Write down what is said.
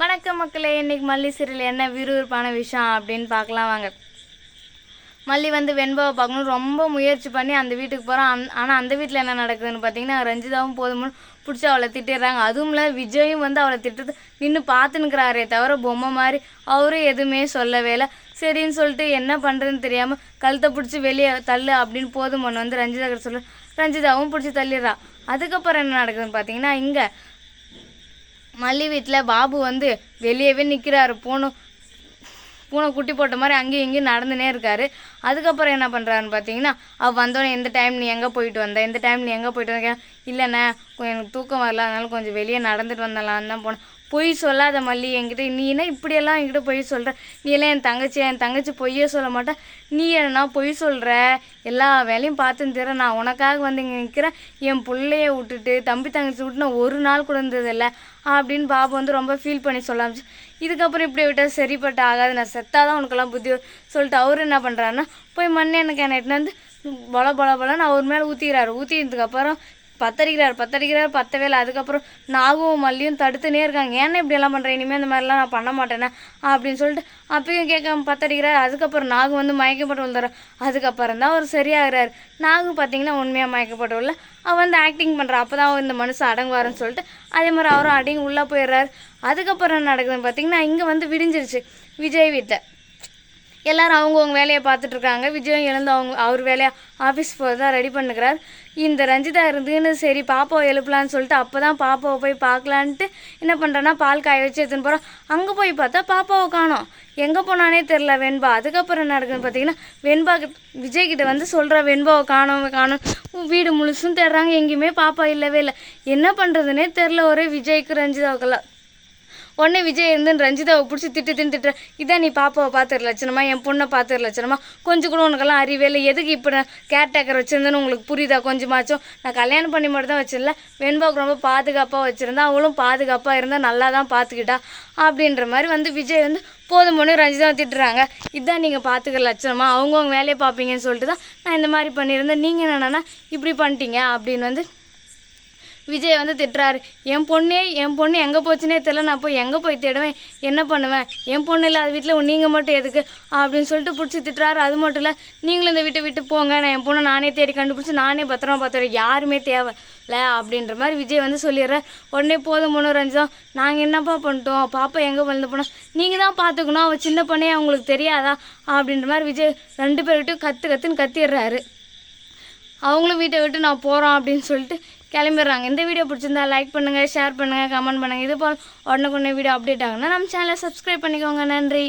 வணக்கம் மக்களே இன்னைக்கு மல்லி சீரியல் என்ன விறுவிறுப்பான விஷயம் அப்படின்னு பார்க்கலாம் வாங்க. மல்லி வந்து வெண்பாவை பார்க்கணும் ரொம்ப முயற்சி பண்ணி அந்த வீட்டுக்கு போகிறான் அந் ஆனால் அந்த வீட்டில் என்ன நடக்குதுன்னு பார்த்தீங்கன்னா ரஞ்சிதாவும் போதும்னு பிடிச்சி அவளை திட்டிடுறாங்க. அதுவும் இல்லை விஜயும் வந்து அவளை திட்டுறது நின்று பார்த்துன்னுக்குறாரே தவிர பொம்மை மாதிரி அவரும் எதுவுமே சொல்லவே இல்லை. சரின்னு சொல்லிட்டு என்ன பண்ணுறதுன்னு தெரியாமல் கழுத்தை பிடிச்சி வெளியே தள்ளு அப்படின்னு போதும் ஒன்று வந்து ரஞ்சிதா கிட்ட சொல்ல. ரஞ்சிதாவும் பிடிச்சி தள்ளிடுறா. அதுக்கப்புறம் என்ன நடக்குதுன்னு பார்த்தீங்கன்னா இங்கே மல்லி வீட்டில் பாபு வந்து வெளியவே நிற்கிறாரு பூனை பூனை குட்டி போட்ட மாதிரி அங்கேயும் இங்கேயும் நடந்துனே இருக்காரு. அதுக்கப்புறம் என்ன பண்ணுறாருன்னு பார்த்தீங்கன்னா அவள் வந்தோடனே எந்த டைம் நீ எங்கே போயிட்டு வந்த? எந்த டைம் நீ எங்கே போயிட்டு வந்த? இல்லைண்ணே எனக்கு தூக்கம் வரல. அதனால கொஞ்சம் வெளியே நடந்துட்டு வந்தலான்னு தான் போனேன். பொய் சொல்லாத மல்லி என்கிட்ட நீ என்ன இப்படியெல்லாம் என்கிட்ட பொய் சொல்கிற நீ எல்லாம் என் தங்கச்சி என் தங்கச்சி பொய்யே சொல்ல மாட்டேன் நீ என்ன பொய் சொல்கிற எல்லா வேலையும் பார்த்துன்னு தர நான் உனக்காக வந்து இங்கே நிற்கிறேன் என் பிள்ளைய விட்டுட்டு தம்பி தங்கச்சி விட்டு நான் ஒரு நாள் கூட இல்லை அப்படின்னு பாபு வந்து ரொம்ப ஃபீல் பண்ணி சொல்ல ஆரம்பிச்சு. இதுக்கப்புறம் இப்படி விட்டால் சரிப்பட்டு ஆகாது. நான் செத்தாதான் உனக்கெல்லாம் புத்தி சொல்லிட்டு அவர் என்ன பண்ணுறாருன்னா போய் மண்ணே எனக்கு என்ன எடுத்துன்னு வந்து பல பல பலன்னு அவர் மேலே ஊற்றிக்கிறாரு ஊற்றினதுக்கப்புறம் பத்தடிக்கிறார் பத்தடிக்கிறார் பத்தவே இல்லை அதுக்கப்புறம் நாகவும் மல்லியும் தடுத்துனே இருக்காங்க. ஏன்னா இப்படி எல்லாம் பண்ணுறேன் இனிமேல் இந்த மாதிரிலாம் நான் பண்ண மாட்டேனே அப்படின்னு சொல்லிட்டு அப்பயும் கேட்காம பத்தடிக்கிறார். அதுக்கப்புறம் நாகு வந்து மயக்கப்பட்டு விழுந்தார் அதுக்கப்புறம் தான் அவர் சரியாகிறார். நாகு பார்த்தீங்கன்னா உண்மையாக மயக்கப்பட்டு விடல அவன் வந்து ஆக்டிங் பண்ணுறா அப்போ தான் இந்த மனுஷன் அடங்குவாருன்னு சொல்லிட்டு அதே மாதிரி அவரும் அடங்கி உள்ளே போயிடுறாரு. அதுக்கப்புறம் என்ன நடக்குதுன்னு பார்த்தீங்கன்னா இங்கே வந்து விடிஞ்சிருச்சு. விஜய் வீட்டில். எல்லாரும் அவங்கவுங்க வேலையை பார்த்துட்ருக்காங்க. விஜயும் விஜயம் எழுந்து அவங்க அவர் வேலையை ஆஃபீஸ் போகிறதா ரெடி பண்ணுகிறார். இந்த ரஞ்சிதா இருந்துன்னு சரி பாப்பாவை எழுப்பலான்னு சொல்லிட்டு அப்போ தான் பாப்பாவை போய் பார்க்கலான்ட்டு என்ன பண்ணுறேன்னா பால் காய வச்சு எடுத்துன்னு போகிறோம் அங்கே போய் பார்த்தா பாப்பாவை காணோம். எங்கே போனானே தெரில வெண்பா. அதுக்கப்புறம் என்ன நடக்குதுன்னு பார்த்தீங்கன்னா வெண்பா விஜய்கிட்ட வந்து சொல்கிற வெண்பாவை காணோம் காணோம். வீடு முழுசும் தேடுறாங்க. எங்கேயுமே பாப்பா இல்லவே இல்லை. என்ன பண்ணுறதுனே தெரில ஒரே விஜய்க்கு ரஞ்சிதாவுக்கெல்லாம். உடனே விஜய் இருந்து ரஞ்சிதாவை பிடிச்சி திட்டு தின்னு திட்டுற. இதான் நீ பாப்பாவை பார்த்துரு லட்சணமா என் பொண்ணை பார்த்துரு லட்சணமா. கொஞ்சம் கூட உனக்கெல்லாம் அறிவே இல்லை. எதுக்கு இப்போ நான் கேர்டேக்கர் வச்சுருந்தேன்னு உங்களுக்கு புரியுதா? கொஞ்சமாச்சும். நான் கல்யாணம் பண்ணி மட்டும் தான் வச்சிடல வெண்பாவுக்கு ரொம்ப பாதுகாப்பாக வச்சுருந்தா அவளும் பாதுகாப்பாக இருந்தால் நல்லா தான் பார்த்துக்கிட்டா. அப்படின்ற மாதிரி வந்து விஜய் வந்து போதும் பொண்ணு ரஞ்சிதாவை திட்டுறாங்க. இதான் நீங்கள் பார்த்துக்கிற லட்சணமா? அவங்கவுங்க வேலையை பார்ப்பீங்கன்னு சொல்லிட்டு தான் நான் இந்த மாதிரி பண்ணியிருந்தேன். நீங்கள் என்னென்னா இப்படி பண்ணிட்டீங்க அப்படின்னு வந்து விஜய் வந்து திட்டுறாரு. என் பொண்ணே என் பொண்ணு எங்கே போச்சுன்னே தெரியல. நான் போய் எங்கே போய் தேடுவேன்? என்ன பண்ணுவேன்? என் பொண்ணு இல்லாத வீட்டில் நீங்கள் மட்டும் எதுக்கு? அப்படின்னு சொல்லிட்டு பிடிச்சி திட்டுறாரு. அது மட்டும் இல்லை நீங்களும் இந்த வீட்டை விட்டு போங்க. நான் என் பொண்ணை நானே தேடி கண்டுபிடிச்சி நானே பத்திரமா பார்த்துறேன் யாருமே தேவையில்ல. அப்படின்ற மாதிரி விஜய் வந்து சொல்லிடுறார். உடனே போதும் மனோரஞ்சம் நாங்கள் என்னப்பா பண்ணிட்டோம்? பாப்பா எங்கே வளர்ந்து போனோம் நீங்கள் தான் பார்த்துக்கணும் அவள் சின்ன பொண்ணே அவங்களுக்கு தெரியாதா? அப்படின்ற மாதிரி விஜய் ரெண்டு பேர்கிட்டையும் கற்று கற்றுன்னு கத்திடுறாரு. அவங்களும் வீட்டை விட்டு நான் போகிறோம் அப்படின்னு சொல்லிட்டு கிளம்பிடுறாங்க. இந்த வீடியோ பிடிச்சிருந்தா லைக் பண்ணுங்கள் ஷேர் பண்ணுங்கள் கமெண்ட் பண்ணுங்கள் இது போல் உடனுக்குடனே வீடியோ அப்டேட் ஆகுனா நம்ம சேனலை சப்ஸ்கிரைப் பண்ணிக்கோங்க. நன்றி.